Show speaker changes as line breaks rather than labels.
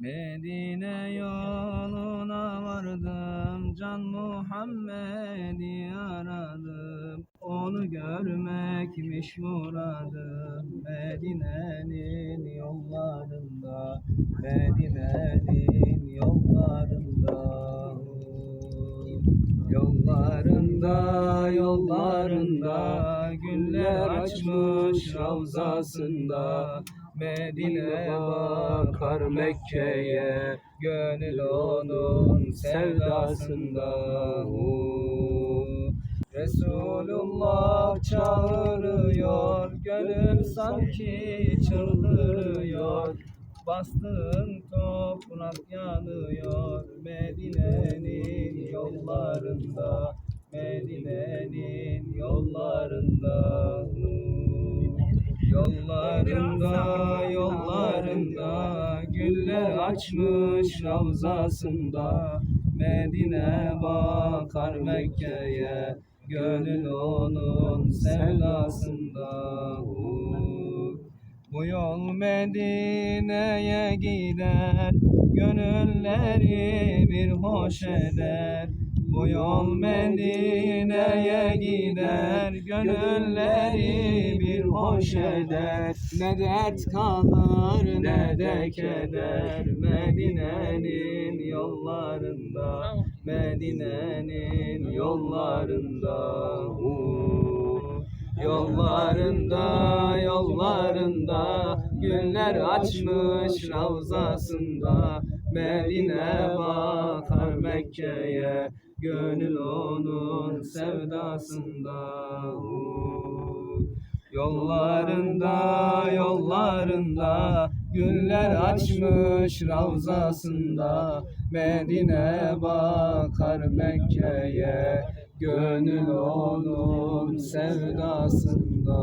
Medine yoluna vardım Can Muhammed'i aradım. Onu görmekmiş muradım Medine'nin yollarında Medine'nin yollarında. Yollarında, yollarında Güller açmış ravzasında. Medine bakar Mekke'ye. Gönül onun sevdasında. Resulullah çağırıyor. Gönül sanki çıldırıyor. Bastığın toprak yanıyor. Medine'nin yollarında. Medine'nin yollarında Yollarında, yollarında Güller açmış ravzasında Medine bakar Mekke'ye Gönül onun sevdasında Bu yol Medine'ye gider Gönülleri bir hoş eder Bu yol Medine'ye gider Gönülleri bir hoş eder. Ne dert kalır ne de keder. Medine'nin yollarında Medine'nin yollarında. Yollarında, yollarında Güller açmış ravzasında Medine bakar Mekke'ye Gönül onun sevdasında. Yollarında, yollarında Güller açmış ravzasında Medine bakar Mekke'ye Gönül onun sevdasında